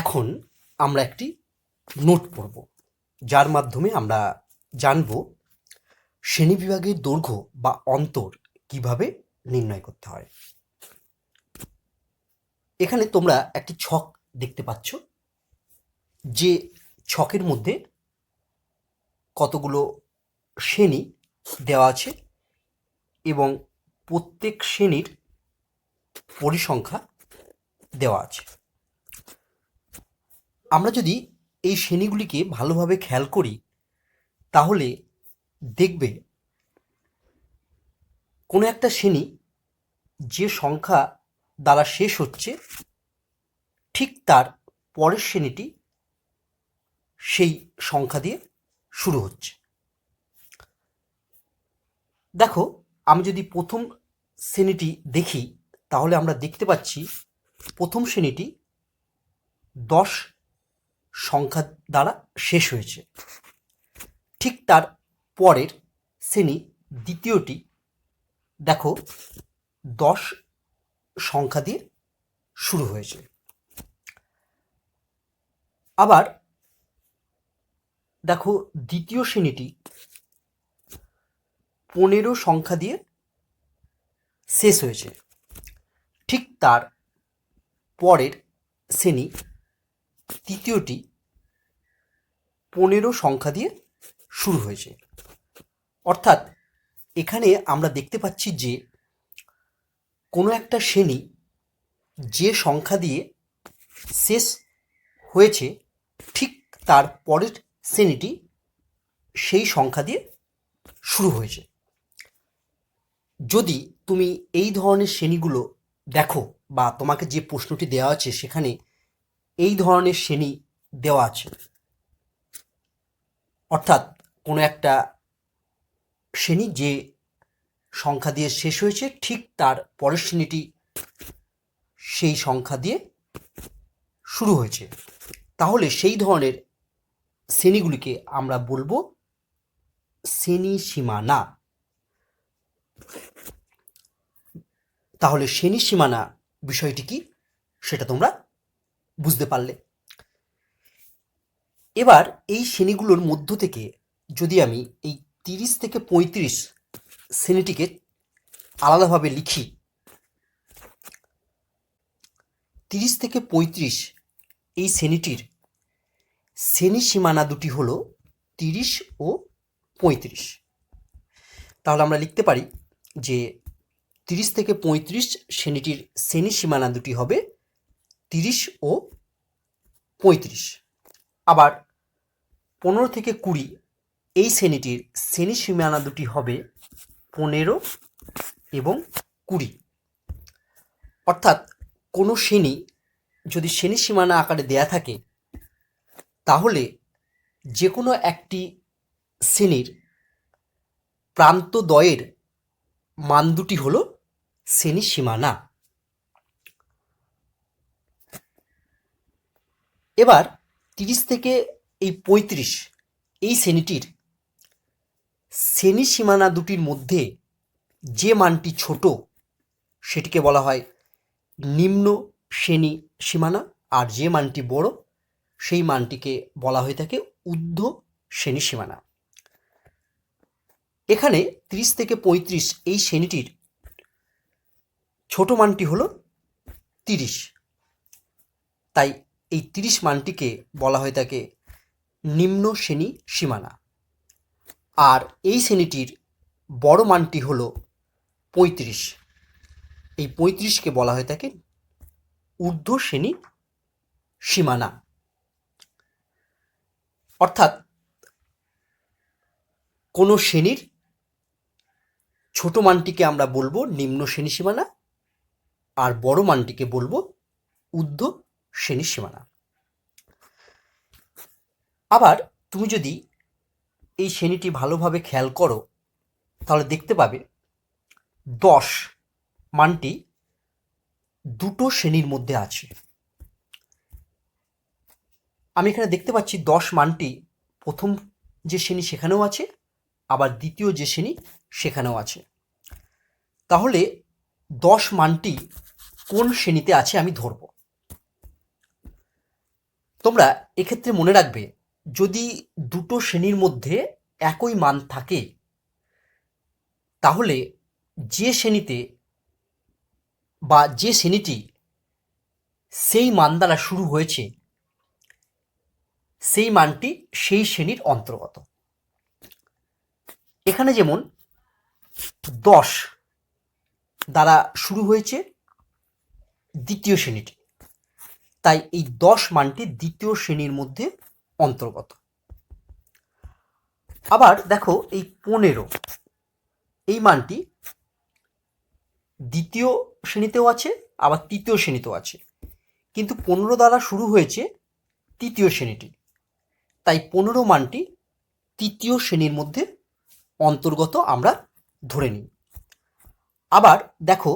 এখন আমরা একটি নোট পড়ব, যার মাধ্যমে আমরা জানব শ্রেণি বিভাগের দৈর্ঘ্য বা অন্তর কীভাবে নির্ণয় করতে হয়। এখানে তোমরা একটি ছক দেখতে পাচ্ছ, যে ছকের মধ্যে কতগুলো শ্রেণি দেওয়া আছে এবং প্রত্যেক শ্রেণির পরিসংখ্যা দেওয়া আছে। আমরা যদি এই শ্রেণীগুলিকে ভালোভাবে খেয়াল করি, তাহলে দেখবে কোনো একটা শ্রেণি যে সংখ্যা দ্বারা শেষ হচ্ছে, ঠিক তার পরের শ্রেণীটি সেই সংখ্যা দিয়ে শুরু হচ্ছে। দেখো, আমি যদি প্রথম শ্রেণীটি দেখি, তাহলে আমরা দেখতে পাচ্ছি প্রথম শ্রেণীটি দশ সংখ্যা দ্বারা শেষ হয়েছে। ঠিক তার পরের শ্রেণি দ্বিতীয়টি, দেখো, দশ সংখ্যা দিয়ে শুরু হয়েছে। আবার, দেখো, দ্বিতীয় শ্রেণীটি পনেরো সংখ্যা দিয়ে শেষ হয়েছে। ঠিক তার পরের শ্রেণি তৃতীয়টি পনেরো সংখ্যা দিয়ে শুরু হয়েছে। অর্থাৎ এখানে আমরা দেখতে পাচ্ছি যে কোনো একটা শ্রেণি যে সংখ্যা দিয়ে শেষ হয়েছে, ঠিক তার পরের শ্রেণীটি সেই সংখ্যা দিয়ে শুরু হয়েছে। যদি তুমি এই ধরনের শ্রেণীগুলো দেখো বা তোমাকে যে প্রশ্নটি দেওয়া আছে সেখানে এই ধরনের শ্রেণি দেওয়া আছে অর্থাৎ কোনো একটা শ্রেণি যে সংখ্যা দিয়ে শেষ হয়েছে, ঠিক তার পরের শ্রেণীটি সেই সংখ্যা দিয়ে শুরু হয়েছে। তাহলে সেই ধরনের শ্রেণীগুলিকে আমরা বলব শ্রেণি সীমানা তাহলে শ্রেণি সীমানা বিষয়টি কি? সেটা তোমরা বুঝতে পারলে। এবার এই শ্রেণীগুলোর মধ্য থেকে যদি আমি এই তিরিশ থেকে পঁয়ত্রিশ শ্রেণীটিকে আলাদাভাবে লিখি, তিরিশ থেকে পঁয়ত্রিশ এই শ্রেণীটির শ্রেণি সীমানা দুটি হল তিরিশ ও পঁয়ত্রিশ। তাহলে আমরা লিখতে পারি যে তিরিশ থেকে পঁয়ত্রিশ শ্রেণীটির শ্রেণি সীমানা দুটি হবে তিরিশ ও পঁয়ত্রিশ। আবার পনেরো থেকে কুড়ি এই শ্রেণীটির শ্রেণি সীমানা দুটি হবে পনেরো এবং কুড়ি। অর্থাৎ কোনো শ্রেণি যদি শ্রেণি সীমানা আকারে দেয়া থাকে, তাহলে যে কোনো একটি শ্রেণির প্রান্তদ্বয়ের মান দুটি হল শ্রেণি সীমানা। এবার তিরিশ থেকে এই পঁয়ত্রিশ এই শ্রেণীটির শ্রেণি সীমানা দুটির মধ্যে যে মানটি ছোট, সেটিকে বলা হয় নিম্ন শ্রেণি সীমানা। আর যে মানটি বড়, সেই মানটিকে বলা হয়ে থাকে ঊর্ধ্ব শ্রেণি সীমানা। এখানে তিরিশ থেকে পঁয়ত্রিশ এই শ্রেণীটির ছোট মানটি হলো তিরিশ। তাই এই তিরিশ মানটিকে বলা হয়ে থাকে নিম্ন শ্রেণি সীমানা। আর এই শ্রেণীটির বড় মানটি হলো পঁয়ত্রিশ। এই পঁয়ত্রিশকে বলা হয়ে থাকে ঊর্ধ্ব শ্রেণি সীমানা। অর্থাৎ কোনো শ্রেণির ছোট মানটিকে আমরা বলব নিম্ন শ্রেণি সীমানা, আর বড় মানটিকে বলব ঊর্ধ্ব শ্রেণি সীমানা। আবার তুমি যদি এই শ্রেণীটি ভালোভাবে খেয়াল করো, তাহলে দেখতে পাবে দশ মানটি দুটো শ্রেণির মধ্যে আছে। আমি এখানে দেখতে পাচ্ছি দশ মানটি প্রথম যে শ্রেণি সেখানেও আছে, আবার দ্বিতীয় যে শ্রেণি সেখানেও আছে। তাহলে দশ মানটি কোন শ্রেণীতে আছে আমি ধরব। তোমরা এক্ষেত্রে মনে রাখবে, যদি দুটো শ্রেণির মধ্যে একই মান থাকে, তাহলে যে শ্রেণীতে বা যে শ্রেণীটি সেই মান দ্বারা শুরু হয়েছে, সেই মানটি সেই শ্রেণির অন্তর্গত। এখানে যেমন দশ দ্বারা শুরু হয়েছে দ্বিতীয় শ্রেণীটি। তাই এই দশ মানটি দ্বিতীয় শ্রেণির মধ্যে অন্তর্গত। আবার দেখো এই পনেরো, এই মানটি দ্বিতীয় শ্রেণীতেও আছে, আবার তৃতীয় শ্রেণীতেও আছে। কিন্তু পনেরো দ্বারা শুরু হয়েছে তৃতীয় শ্রেণীটি। তাই পনেরো মানটি তৃতীয় শ্রেণির মধ্যে অন্তর্গত আমরা ধরে নিই। আবার দেখো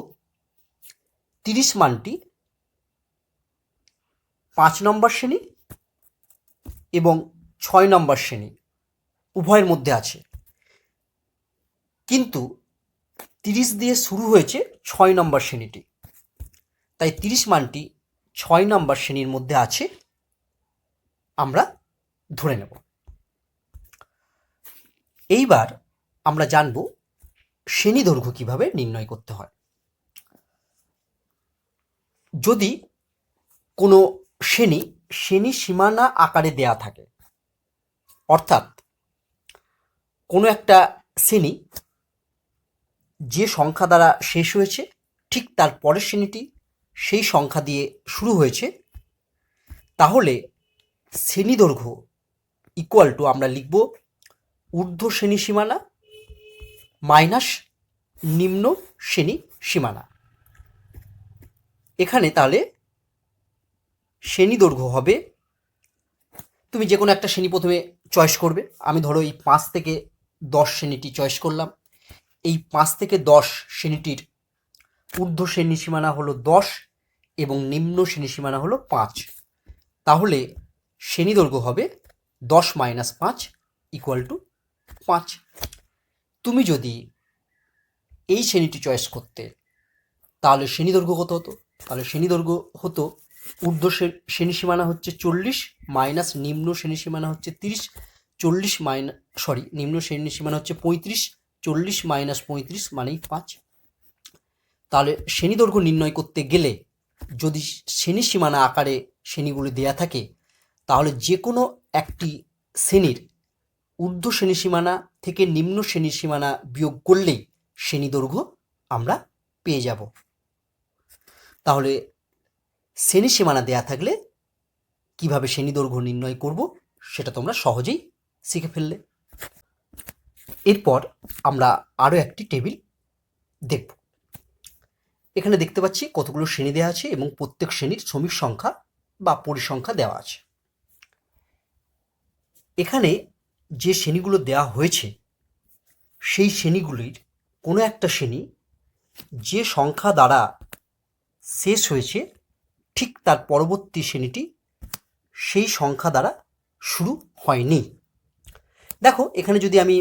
তিরিশ মানটি পাঁচ নম্বর শ্রেণি এবং ছয় নম্বর শ্রেণি উভয়ের মধ্যে আছে। কিন্তু তিরিশ দিয়ে শুরু হয়েছে ছয় নম্বর শ্রেণীটি। তাই তিরিশ মানটি ছয় নম্বর শ্রেণির মধ্যে আছে। আমরা ধরে নেব। এইবার আমরা জানব শ্রেণি দৈর্ঘ্য কীভাবে নির্ণয় করতে হয়। যদি কোনো শ্রেণি শ্রেণি সীমানা আকারে দেয়া থাকে। অর্থাৎ কোনো একটা শ্রেণি যে সংখ্যা দ্বারা শেষ হয়েছে, ঠিক তার পরের শ্রেণীটি সেই সংখ্যা দিয়ে শুরু হয়েছে, তাহলে শ্রেণি দৈর্ঘ্য ইকুয়াল টু আমরা লিখব ঊর্ধ্ব শ্রেণি সীমানা মাইনাস নিম্ন শ্রেণি সীমানা। এখানে তাহলে শ্রেণি দৈর্ঘ্য হবে। তুমি যে কোনো একটা শ্রেণি প্রথমে চয়েস করবে। আমি ধরো এই পাঁচ থেকে দশ শ্রেণীটি চয়েস করলাম। এই পাঁচ থেকে দশ শ্রেণীটির ঊর্ধ্ব শ্রেণি সীমানা হলো দশ এবং নিম্ন শ্রেণি সীমানা হলো পাঁচ। তাহলে শ্রেণি দৈর্ঘ্য হবে দশ মাইনাস পাঁচ ইকুয়াল টু পাঁচ। তুমি যদি এই শ্রেণীটি চয়েস করতে, তাহলে শ্রেণি দৈর্ঘ্য কত হতো? তাহলে শ্রেণি দৈর্ঘ্য হতো ঊর্ধ্ব শ্রে- শ্রেণি সীমানা হচ্ছে চল্লিশ, মাইনাস নিম্ন শ্রেণি সীমানা হচ্ছে তিরিশ, চল্লিশ মাইনাস সরি, নিম্ন শ্রেণি সীমানা হচ্ছে পঁয়ত্রিশ, চল্লিশ মাইনাস পঁয়ত্রিশ মানেই পাঁচ। তাহলে শ্রেণি দৈর্ঘ্য নির্ণয় করতে গেলে যদি শ্রেণি সীমানা আকারে শ্রেণীগুলি দেয়া থাকে, তাহলে যে কোনো একটি শ্রেণির ঊর্ধ্ব শ্রেণি সীমানা থেকে নিম্ন শ্রেণি সীমানা বিয়োগ করলেই শ্রেণি দৈর্ঘ্য আমরা পেয়ে যাব। তাহলে শ্রেণি সীমানা দেয়া থাকলে কীভাবে শ্রেণি দৈর্ঘ্য নির্ণয় করব সেটা তোমরা সহজেই শিখে ফেললে। এরপর আমরা আরও একটি টেবিল দেখব। এখানে দেখতে পাচ্ছি কতগুলো শ্রেণি দেওয়া আছে এবং প্রত্যেক শ্রেণির শ্রমিক সংখ্যা বা পরিসংখ্যা দেওয়া আছে। এখানে যে শ্রেণীগুলো দেওয়া হয়েছে, সেই শ্রেণীগুলির কোনো একটা শ্রেণি যে সংখ্যা দ্বারা শেষ হয়েছে ঠিক তার পরবর্তী শ্রেণীটি সেই সংখ্যা দ্বারা শুরু হয়নি। দেখো, এখানে যদি আমি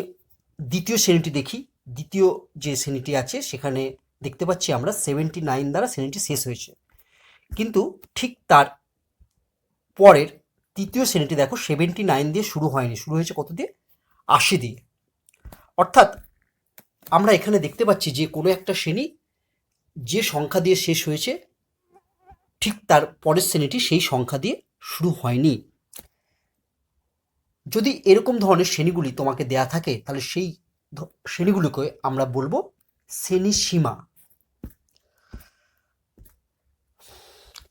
দ্বিতীয় শ্রেণীটি দেখি, দ্বিতীয় যে শ্রেণীটি আছে, সেখানে দেখতে পাচ্ছি আমরা সেভেন্টি নাইন দ্বারা শ্রেণীটি শেষ হয়েছে। কিন্তু ঠিক তার পরের তৃতীয় শ্রেণীটি দেখো সেভেন্টি নাইন দিয়ে শুরু হয়নি। শুরু হয়েছে কত দিয়ে? আশি দিয়ে। অর্থাৎ আমরা এখানে দেখতে পাচ্ছি যে কোনো একটা শ্রেণি যে সংখ্যা দিয়ে শেষ হয়েছে ঠিক তার পরের শ্রেণীটি সেই সংখ্যা দিয়ে শুরু হয়নি। যদি এরকম ধরনের শ্রেণীগুলি তোমাকে দেয়া থাকে, তাহলে সেই শ্রেণীগুলিকে আমরা বলব শ্রেণি সীমা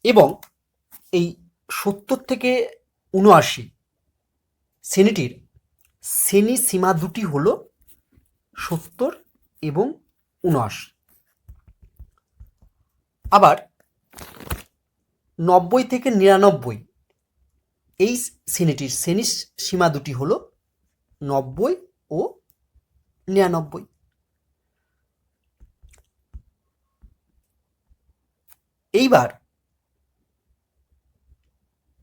এবং এই সত্তর থেকে উনআশি শ্রেণীটির শ্রেণি সীমা দুটি হলো সত্তর এবং উনআশি। আবার নব্বই থেকে নিরানব্বই। এই শ্রেণীটির শ্রেণি সীমা দুটি হল নব্বই ও নিরানব্বই। এইবার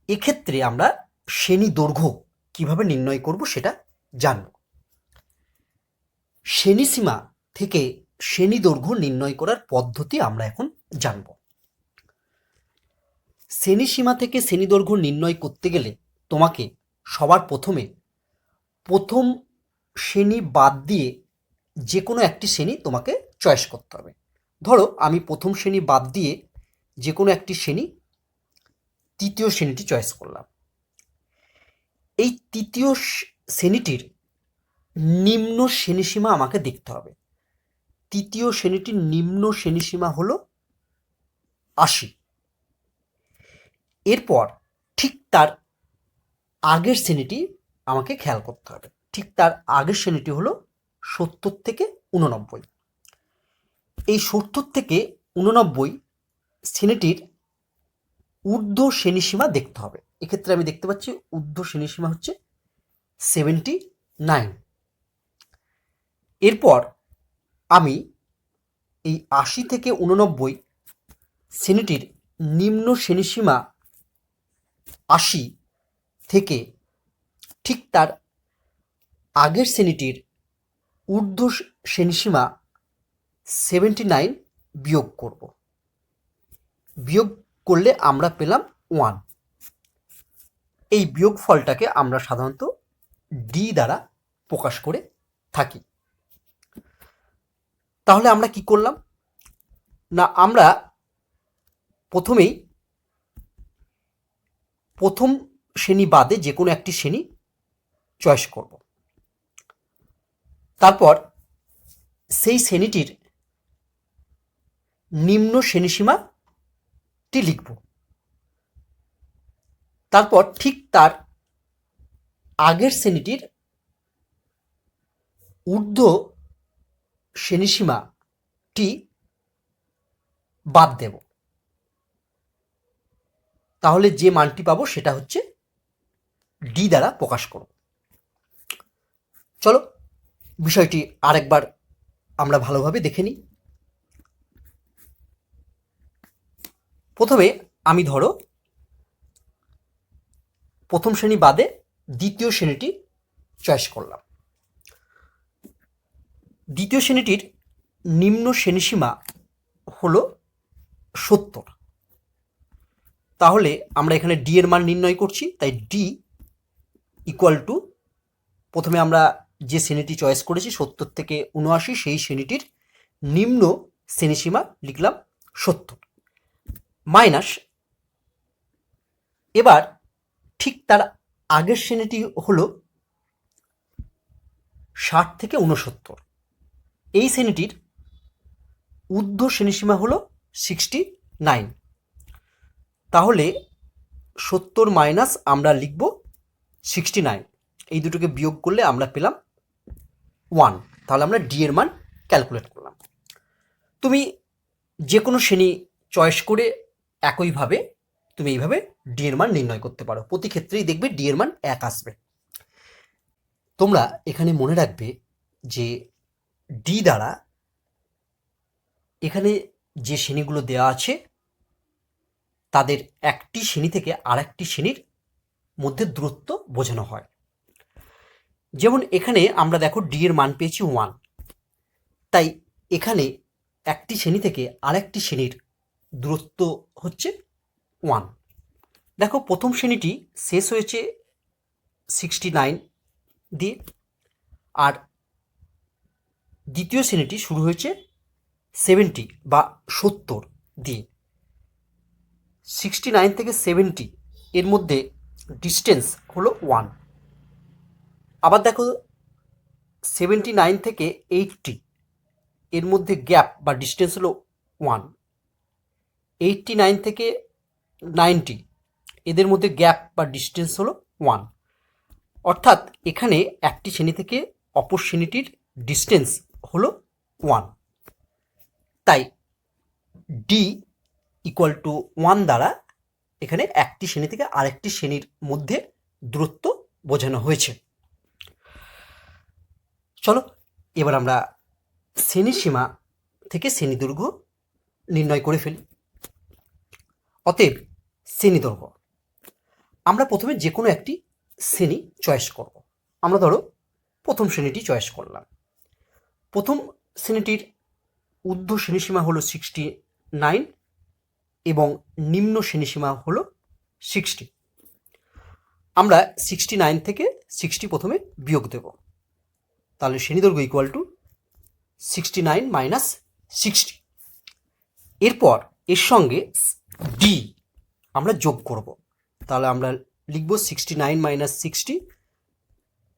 এক্ষেত্রে আমরা শ্রেণি দৈর্ঘ্য কীভাবে নির্ণয় করব সেটা জানব। শ্রেণি সীমা থেকে শ্রেণি দৈর্ঘ্য নির্ণয় করার পদ্ধতি আমরা এখন জানব। শ্রেণীসীমা থেকে শ্রেণীদৈর্ঘ্য নির্ণয় করতে গেলে তোমাকে সবার প্রথমে প্রথম শ্রেণি বাদ দিয়ে যে কোনো একটি শ্রেণি তোমাকে চয়েস করতে হবে। ধরো আমি প্রথম শ্রেণি বাদ দিয়ে যে কোনো একটি শ্রেণি তৃতীয় শ্রেণীটি চয়েস করলাম। এই তৃতীয় শ্রেণীটির নিম্ন শ্রেণীসীমা আমাকে দেখতে হবে। তৃতীয় শ্রেণীটির নিম্ন শ্রেণীসীমা হলো আশি। এরপর ঠিক তার আগের শ্রেণীটি আমাকে খেয়াল করতে হবে। ঠিক তার আগের শ্রেণীটি হলো সত্তর থেকে উননব্বই। এই সত্তর থেকে উননব্বই শ্রেণীটির ঊর্ধ্ব শ্রেণীসীমা দেখতে হবে। এক্ষেত্রে আমি দেখতে পাচ্ছি ঊর্ধ্ব শ্রেণীসীমা হচ্ছে সেভেন্টি নাইন এরপর আমি এই আশি থেকে উননব্বই শ্রেণীটির নিম্ন শ্রেণীসীমা আশি থেকে ঠিক তার আগের শ্রেণীটির ঊর্ধ্ব শ্রেণীসীমা সেভেন্টি নাইন বিয়োগ করব। বিয়োগ করলে আমরা পেলাম ওয়ান এই বিয়োগ ফলটাকে আমরা সাধারণত ডি দ্বারা প্রকাশ করে থাকি। তাহলে আমরা কি করলাম? না, আমরা প্রথমেই প্রথম শ্রেণি বাদে যে কোনো একটি শ্রেণি চয়েস করব। তারপর সেই শ্রেণীটির নিম্ন শ্রেণীসীমাটি লিখব। তারপর ঠিক তার আগের শ্রেণীটির ঊর্ধ্ব শ্রেণীসীমাটি বাদ দেব। তাহলে যে মানটি পাবো সেটা হচ্ছে ডি দ্বারা প্রকাশ করব চলো, বিষয়টি আরেকবার আমরা ভালোভাবে দেখে নিই। প্রথমে আমি ধরো, প্রথম শ্রেণি বাদে দ্বিতীয় শ্রেণীটি চয়েস করলাম। দ্বিতীয় শ্রেণীটির নিম্ন শ্রেণীসীমা হল সত্তর। তাহলে আমরা এখানে ডি এর মান নির্ণয় করছি, তাই ডি ইকুয়াল টু প্রথমে আমরা যে শ্রেণীটি চয়েস করেছি, সত্তর থেকে উনআশি, সেই শ্রেণীটির নিম্ন শ্রেণীসীমা লিখলাম সত্তর। মাইনাস, এবার ঠিক তার আগের শ্রেণীটি হলো ষাট থেকে উনসত্তর। এই শ্রেণীটির ঊর্ধ্ব শ্রেণীসীমা হলো সিক্সটি নাইন তাহলে সত্তর মাইনাস আমরা লিখব সিক্সটি নাইন এই দুটোকে বিয়োগ করলে আমরা পেলাম ওয়ান তাহলে আমরা ডি এর মান ক্যালকুলেট করলাম। তুমি যে কোনো শ্রেণি চয়েস করে একইভাবে তুমি এইভাবে ডি এর মান নির্ণয় করতে পারো। প্রতি ক্ষেত্রেই দেখবে ডি এর মান এক আসবে। তোমরা এখানে মনে রাখবে যে ডি দ্বারা এখানে যে শ্রেণীগুলো দেওয়া আছে তাদের একটি শ্রেণি থেকে আরেকটি শ্রেণির মধ্যে দূরত্ব বোঝানো হয়। যেমন এখানে আমরা দেখো ডি এর মান পেয়েছি ওয়ান তাই এখানে একটি শ্রেণি থেকে আরেকটি শ্রেণির দূরত্ব হচ্ছে ওয়ান দেখো প্রথম শ্রেণীটি শেষ হয়েছে সিক্সটি নাইন দিয়ে, আর দ্বিতীয় শ্রেণীটি শুরু হয়েছে সেভেন্টি বা সত্তর দিয়ে। সিক্সটি নাইন থেকে সেভেন্টি এর মধ্যে ডিস্টেন্স হলো ওয়ান আবার দেখো সেভেন্টি নাইন থেকে এইটটি এর মধ্যে গ্যাপ বা ডিস্টেন্স হলো ওয়ান এইটটি নাইন থেকে নাইনটি এদের মধ্যে গ্যাপ বা ডিস্টেন্স হলো ওয়ান অর্থাৎ এখানে একটি শ্রেণি থেকে অপর শ্রেণীটির ডিস্টেন্স হলো ওয়ান তাই ডি ইকুয়াল টু ওয়ান দ্বারা এখানে একটি শ্রেণি থেকে আরেকটি শ্রেণির মধ্যে দূরত্ব বোঝানো হয়েছে। চলো, এবার আমরা শ্রেণি সীমা থেকে শ্রেণি দৈর্ঘ্য নির্ণয় করে ফেলি। অতএব শ্রেণি দৈর্ঘ্য, আমরা প্রথমে যে কোনো একটি শ্রেণি চয়েস করব। আমরা ধরো প্রথম শ্রেণীটি চয়েস করলাম। প্রথম শ্রেণীটির ঊর্ধ্ব শ্রেণীসীমা হলো সিক্সটি নাইন এবং নিম্ন শ্রেণীসীমা হল সিক্সটি আমরা সিক্সটি নাইন থেকে সিক্সটি প্রথমে বিয়োগ দেব। তাহলে শ্রেণীদৈর্ঘ্য equal to sixty nine minus sixty এরপর এর সঙ্গে ডি আমরা যোগ করব। তাহলে আমরা লিখব sixty nine minus sixty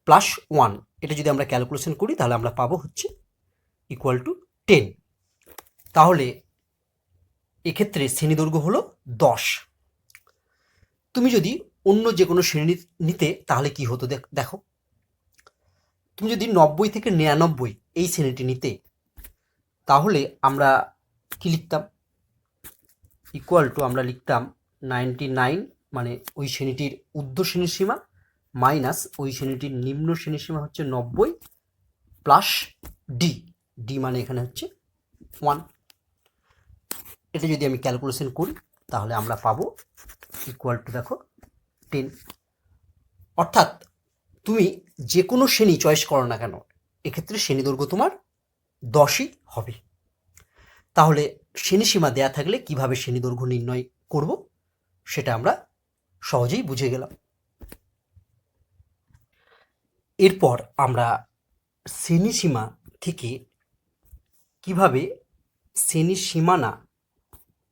plus one এটা যদি আমরা ক্যালকুলেশন করি, তাহলে আমরা পাবো হচ্ছে ইকুয়াল টু টেন তাহলে এক্ষেত্রে শ্রেণীদৈর্ঘ্য হলো দশ। তুমি যদি অন্য যে কোনো শ্রেণি নিতে, তাহলে কি হতো দেখ- তুমি যদি নব্বই থেকে নিরানব্বই এই শ্রেণীটি নিতে, তাহলে আমরা কি লিখতাম? ইকুয়াল টু আমরা লিখতাম নাইনটি নাইন মানে ওই শ্রেণীটির ঊর্ধ্ব শ্রেণির সীমা মাইনাস ওই শ্রেণীটির নিম্ন শ্রেণির সীমা হচ্ছে নব্বই প্লাস ডি ডি মানে এখানে হচ্ছে ওয়ান এটা যদি আমি ক্যালকুলেশন করি, তাহলে আমরা পাবো ইকুয়াল টু দেখো টেন অর্থাৎ তুমি যে কোনো শ্রেণি চয়েস করো না কেন, এক্ষেত্রে শ্রেণি দৈর্ঘ্য তোমার দশই হবে। তাহলে শ্রেণি সীমা দেয়া থাকলে কীভাবে শ্রেণি দৈর্ঘ্য নির্ণয় করব, সেটা আমরা সহজেই বুঝে গেলাম। এরপর আমরা শ্রেণি সীমা থেকে কীভাবে শ্রেণি সীমানা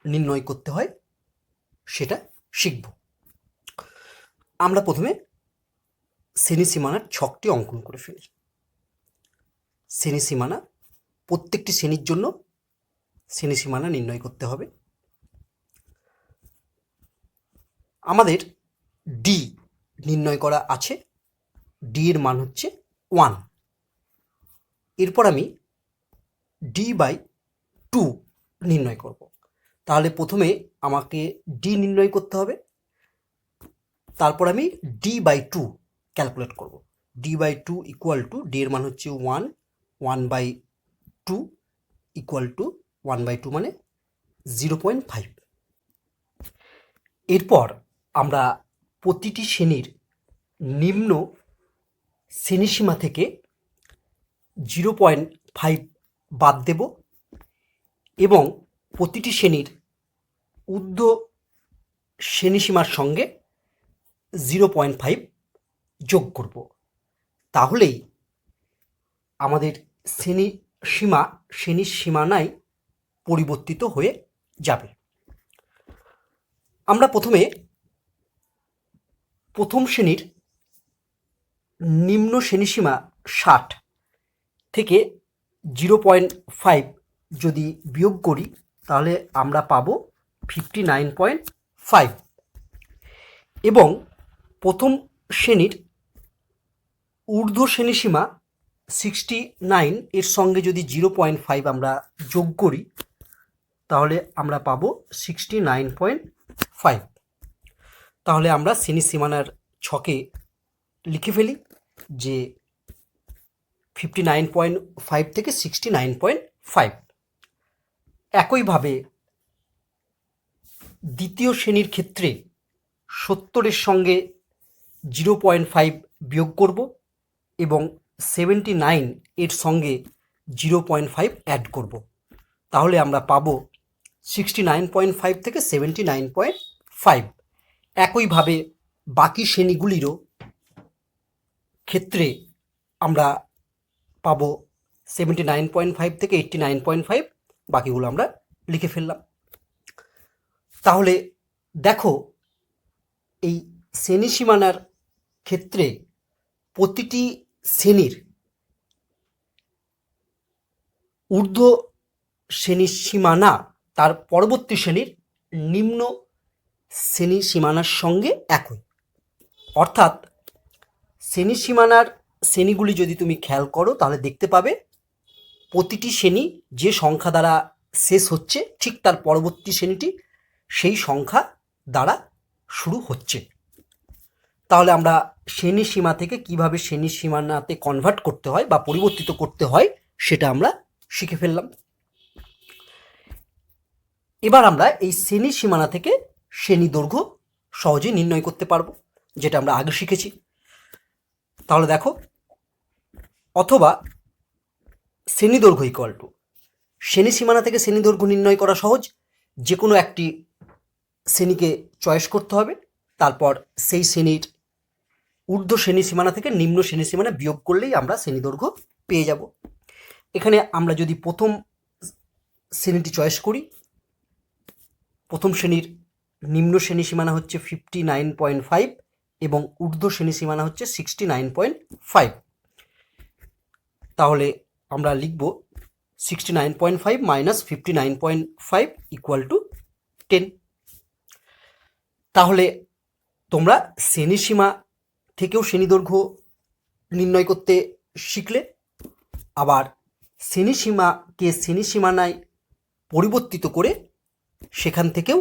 নির্ণয় করতে হয়, সেটা শিখব। আমরা প্রথমে শ্রেণি সীমানার ছকটি অঙ্কন করে ফেলি। শ্রেণি সীমানা প্রত্যেকটি শ্রেণির জন্য শ্রেণি সীমানা নির্ণয় করতে হবে। আমাদের ডি নির্ণয় করা আছে। ডি এর মান হচ্ছে ওয়ান এরপর আমি ডি বাই টু নির্ণয় করব। তাহলে প্রথমে আমাকে ডি নির্ণয় করতে হবে। তারপর আমি ডি বাই টু ক্যালকুলেট করব। D by two equal to D এর মান হচ্ছে one one by two equal to one by two মানে জিরো পয়েন্ট ফাইভ এরপর আমরা প্রতিটি শ্রেণির নিম্ন শ্রেণীসীমা থেকে জিরো পয়েন্ট ফাইভ বাদ দেব এবং প্রতিটি শ্রেণির ঊর্ধ্ব শ্রেণীসীমার সঙ্গে জিরো পয়েন্ট ফাইভ যোগ করব। তাহলেই আমাদের শ্রেণি সীমা, শ্রেণির সীমানায় পরিবর্তিত হয়ে যাবে। আমরা প্রথমে প্রথম শ্রেণির নিম্ন শ্রেণীসীমা ষাট থেকে জিরো পয়েন্ট ফাইভ যদি বিয়োগ করি তাহলে আমরা পাব ফিফটি নাইন পয়েন্ট ফাইভ এবং প্রথম শ্রেণির ঊর্ধ্ব শ্রেণীসীমা সিক্সটি নাইন এর সঙ্গে যদি জিরো পয়েন্ট ফাইভ আমরা যোগ করি, তাহলে আমরা পাবো সিক্সটি নাইন পয়েন্ট ফাইভ তাহলে আমরা শ্রেণি সীমানার ছকে লিখে ফেলি যে ফিফটি নাইন পয়েন্ট ফাইভ থেকে সিক্সটি নাইন পয়েন্ট ফাইভ একইভাবে দ্বিতীয় শ্রেণির ক্ষেত্রে সত্তরের সঙ্গে জিরো পয়েন্ট ফাইভ বিয়োগ করব এবং সেভেন্টি নাইন এর সঙ্গে জিরো পয়েন্ট ফাইভ অ্যাড করব। তাহলে আমরা পাবো সিক্সটি নাইন পয়েন্ট ফাইভ থেকে সেভেন্টি নাইন পয়েন্ট ফাইভ। একইভাবে বাকি শ্রেণীগুলিরও ক্ষেত্রে আমরা পাবো সেভেন্টি নাইন পয়েন্ট ফাইভ থেকে এইট্টি নাইন পয়েন্ট ফাইভ। বাকিগুলো আমরা লিখে ফেললাম। তাহলে দেখো, এই শ্রেণি সীমানার ক্ষেত্রে প্রতিটি শ্রেণির ঊর্ধ্ব শ্রেণির সীমানা তার পরবর্তী শ্রেণির নিম্ন শ্রেণি সীমানার সঙ্গে একই। অর্থাৎ শ্রেণি সীমানার শ্রেণীগুলি যদি তুমি খেয়াল করো, তাহলে দেখতে পাবে প্রতিটি শ্রেণি যে সংখ্যা দ্বারা শেষ হচ্ছে, ঠিক তার পরবর্তী শ্রেণীটি সেই সংখ্যা দ্বারা শুরু হচ্ছে। তাহলে আমরা শ্রেণি সীমা থেকে কীভাবে শ্রেণি সীমানাতে কনভার্ট করতে হয় বা পরিবর্তিত করতে হয়, সেটা আমরা শিখে ফেললাম। এবার আমরা এই শ্রেণি সীমানা থেকে শ্রেণি দৈর্ঘ্য সহজে নির্ণয় করতে পারব, যেটা আমরা আগে শিখেছি। তাহলে দেখো, অথবা শ্রেণি দৈর্ঘ্য ইকুয়াল টু শ্রেণি সীমানা থেকে শ্রেণি দৈর্ঘ্য নির্ণয় করা সহজ। যে কোনো একটি শ্রেণীকে চয়েস করতে হবে। তারপর সেই শ্রেণির ঊর্ধ্ব শ্রেণি সীমানা থেকে নিম্ন শ্রেণি সীমানা বিয়োগ করলেই আমরা শ্রেণি দৈর্ঘ্য পেয়ে যাব। এখানে আমরা যদি প্রথম শ্রেণীটি চয়েস করি, প্রথম শ্রেণির নিম্ন শ্রেণি সীমানা হচ্ছে ফিফটি নাইন পয়েন্ট ফাইভ এবং ঊর্ধ্ব শ্রেণি সীমানা হচ্ছে সিক্সটি নাইন পয়েন্ট ফাইভ তাহলে আমরা লিখব sixty nine point five minus fifty nine point five equal to ten তাহলে তোমরা শ্রেণীসীমা থেকেও শ্রেণীদৈর্ঘ্য নির্ণয় করতে শিখলে, আবার শ্রেণীসীমাকে শ্রেণীসীমানায় পরিবর্তিত করে সেখান থেকেও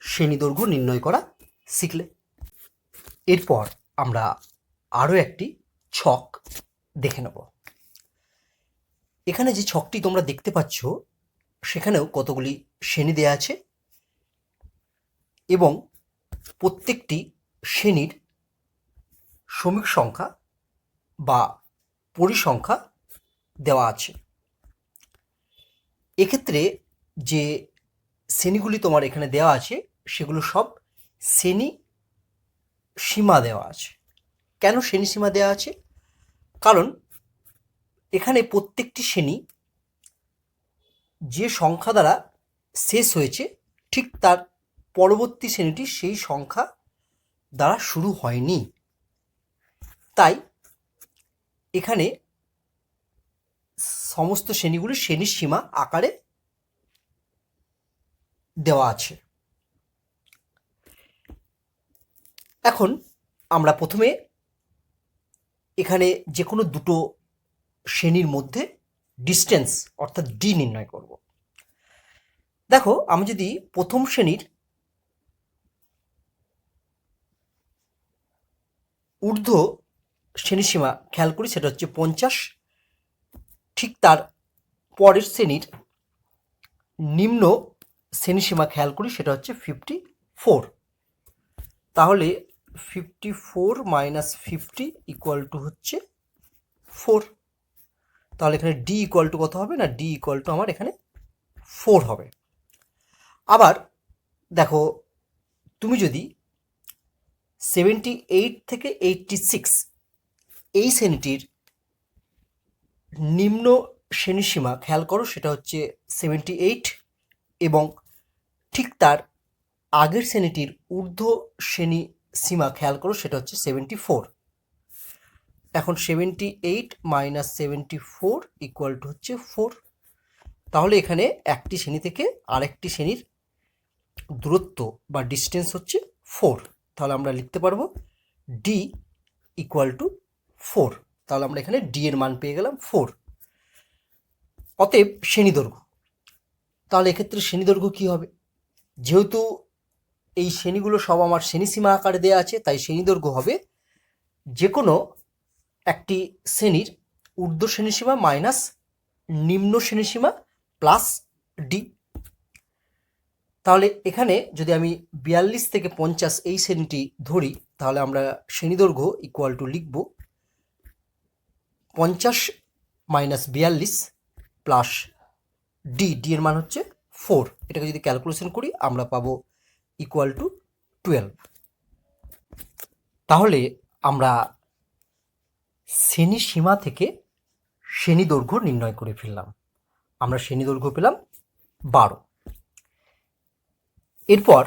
শ্রেণীদৈর্ঘ্য নির্ণয় করা শিখলে। এরপর আমরা আরও একটি ছক দেখে নেব। এখানে যে ছকটি তোমরা দেখতে পাচ্ছ, সেখানেও কতগুলি শ্রেণি দেয়া আছে এবং প্রত্যেকটি শ্রেণির শ্রমিক সংখ্যা বা পরিসংখ্যা দেওয়া আছে। এক্ষেত্রে যে শ্রেণীগুলি তোমার এখানে দেওয়া আছে, সেগুলো সব শ্রেণি সীমা দেওয়া আছে। কেন শ্রেণি সীমা দেওয়া আছে? কারণ এখানে প্রত্যেকটি শ্রেণি যে সংখ্যা দ্বারা শেষ হয়েছে, ঠিক তার পরবর্তী শ্রেণীটি সেই সংখ্যা দ্বারা শুরু হয়নি। তাই এখানে সমস্ত শ্রেণীগুলি শ্রেণির সীমা আকারে দেওয়া আছে। এখন আমরা প্রথমে এখানে যে কোনো দুটো শ্রেণির মধ্যে ডিস্টেন্স অর্থাৎ ডি নির্ণয় করব। দেখো, আমি যদি প্রথম শ্রেণির ঊর্ধ্ব শ্রেণীসীমা খেয়াল করি, সেটা হচ্ছে পঞ্চাশ। ঠিক তার পরের শ্রেণির নিম্ন শ্রেণীসীমা খেয়াল করি, সেটা হচ্ছে ফিফটি ফোর তাহলে fifty four minus fifty equal to হচ্ছে ফোর তাহলে এখানে ডি ইকুয়াল টু কত হবে? না ডি ইকুয়াল টু আমার এখানে ফোর হবে। আবার দেখো, তুমি যদি সেভেন্টি এইট থেকে এইটটি সিক্স এই শ্রেণীটির নিম্ন শ্রেণীসীমা খেয়াল করো, সেটা হচ্ছে সেভেন্টি এইট এবং ঠিক তার আগের শ্রেণীটির ঊর্ধ্ব শ্রেণি সীমা খেয়াল করো, সেটা হচ্ছে সেভেন্টি ফোর এখন seventy eight minus seventy four equal to হচ্ছে ফোর তাহলে এখানে একটি শ্রেণি থেকে আরেকটি শ্রেণির দূরত্ব বা ডিস্টেন্স হচ্ছে ফোর তাহলে আমরা লিখতে পারব ডি ইকুয়াল টু ফোর তাহলে আমরা এখানে ডি এর মান পেয়ে গেলাম ফোর অতএব শ্রেণি দৈর্ঘ্য। তাহলে এক্ষেত্রে শ্রেণি দৈর্ঘ্য কী হবে? যেহেতু এই শ্রেণীগুলো সব আমার শ্রেণীসীমা আকারে দেওয়া আছে, তাই শ্রেণি দৈর্ঘ্য হবে যে কোনো একটি শ্রেণির ঊর্ধ্ব শ্রেণীসীমা মাইনাস নিম্ন শ্রেণীসীমা প্লাস ডি। তাহলে এখানে যদি আমি বিয়াল্লিশ থেকে পঞ্চাশ এই শ্রেণীটি ধরি, তাহলে আমরা শ্রেণি দৈর্ঘ্য ইকুয়াল টু লিখব পঞ্চাশ মাইনাস বিয়াল্লিশ প্লাস ডি। ডি এর মান হচ্ছে ফোর। এটাকে যদি ক্যালকুলেশন করি, আমরা পাবো ইকুয়াল টু টুয়েলভ তাহলে আমরা শ্রেণি সীমা থেকে শ্রেণি দৈর্ঘ্য নির্ণয় করে ফেললাম। আমরা শ্রেণি দৈর্ঘ্য পেলাম বারো। এরপর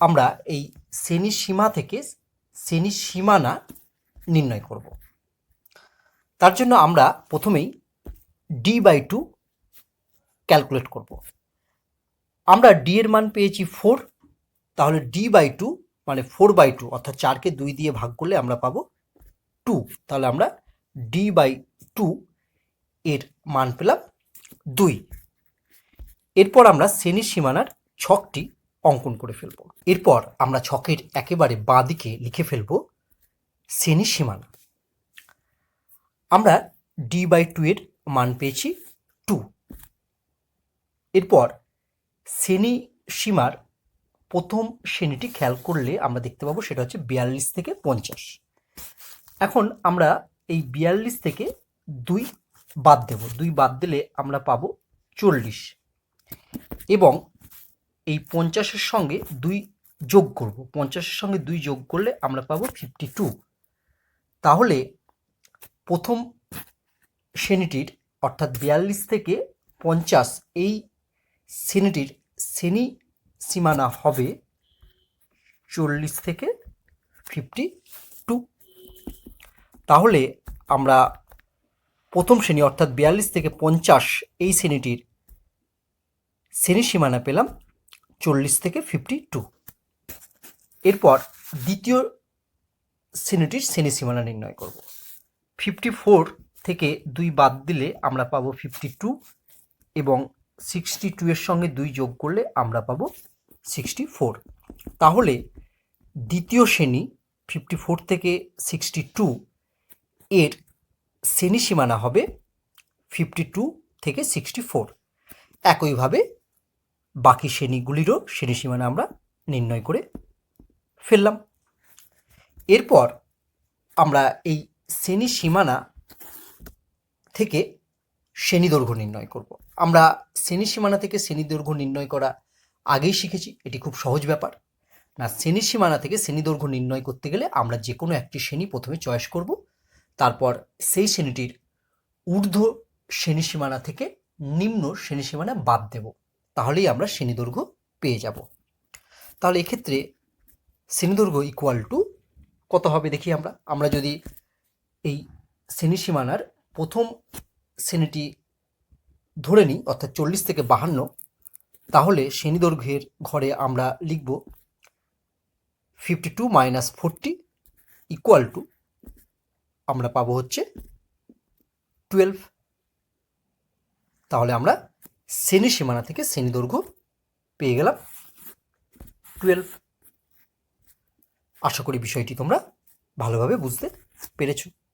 আমরা এই শ্রেণি সীমা থেকে শ্রেণি সীমানা নির্ণয় করব। তার জন্য আমরা প্রথমেই ডি বাই টু ক্যালকুলেট করব। আমরা ডি এর মান পেয়েছি ফোর তাহলে ডি বাই টু মানে ফোর বাই টু অর্থাৎ চারকে দুই দিয়ে ভাগ করলে আমরা পাবো টু তাহলে আমরা ডি বাই টু এর মান পেলাম দুই। এরপর আমরা শ্রেণির সীমানার ছকটি অঙ্কন করে ফেলব। এরপর আমরা ছকের একেবারে বাঁ দিকে লিখে ফেলব শ্রেণির সীমানা। আমরা ডি বাই টু এর মান পেয়েছি টু এরপর শ্রেণি সীমার প্রথম শ্রেণীটি খেয়াল করলে আমরা দেখতে পাবো, সেটা হচ্ছে বিয়াল্লিশ থেকে পঞ্চাশ। এখন আমরা এই বিয়াল্লিশ থেকে দুই বাদ দেব। দুই বাদ দিলে আমরা পাবো চল্লিশ। এবং এই পঞ্চাশের সঙ্গে দুই যোগ করব। পঞ্চাশের সঙ্গে দুই যোগ করলে আমরা পাবো ফিফটি টু তাহলে প্রথম শ্রেণীটির, অর্থাৎ বিয়াল্লিশ থেকে পঞ্চাশ এই শ্রেণীটির শ্রেণি সীমানা হবে চল্লিশ থেকে ফিফটি তাহলে আমরা প্রথম শ্রেণি, অর্থাৎ বিয়াল্লিশ থেকে পঞ্চাশ এই শ্রেণীটির শ্রেণি সীমানা পেলাম চল্লিশ থেকে ফিফটি টু এরপর দ্বিতীয় শ্রেণীটির শ্রেণি সীমানা নির্ণয় করব। ফিফটি ফোর থেকে দুই বাদ দিলে আমরা পাবো ফিফটি টু এবং সিক্সটি টু এর সঙ্গে দুই যোগ করলে আমরা পাবো সিক্সটি ফোর তাহলে দ্বিতীয় শ্রেণি ফিফটি ফোর থেকে সিক্সটি টু এর শ্রেণি সীমানা হবে ফিফটি টু থেকে সিক্সটি ফোর একইভাবে বাকি শ্রেণীগুলিরও শ্রেণি সীমানা আমরা নির্ণয় করে ফেললাম। এরপর আমরা এই শ্রেণি সীমানা থেকে শ্রেণি দৈর্ঘ্য নির্ণয় করব। আমরা শ্রেণি সীমানা থেকে শ্রেণি দৈর্ঘ্য নির্ণয় করা আগেই শিখেছি, এটি খুব সহজ ব্যাপার। না, শ্রেণি সীমানা থেকে শ্রেণি দৈর্ঘ্য নির্ণয় করতে গেলে আমরা যে কোনো একটি শ্রেণি প্রথমে চয়েস করব। তারপর সেই শ্রেণীটির ঊর্ধ্ব শ্রেণি সীমানা থেকে নিম্ন শ্রেণি সীমানা বাদ দেব। তাহলেই আমরা শ্রেণি দৈর্ঘ্য পেয়ে যাব। তাহলে এক্ষেত্রে শ্রেণি দৈর্ঘ্য ইকুয়াল টু কত হবে দেখি আমরা? আমরা যদি এই শ্রেণি সীমানার প্রথম শ্রেণীটি ধরে নিই, অর্থাৎ চল্লিশ থেকে বাহান্ন, তাহলে শ্রেণি দৈর্ঘ্যের ঘরে আমরা লিখব fifty two minus forty equal to আমরা পাবো হচ্ছে টুয়েলভ তাহলে আমরা শ্রেণি সীমানা থেকে শ্রেণি দৈর্ঘ্য পেয়ে গেলাম টুয়েলভ আশা করি বিষয়টি তোমরা ভালোভাবে বুঝতে পেরেছ।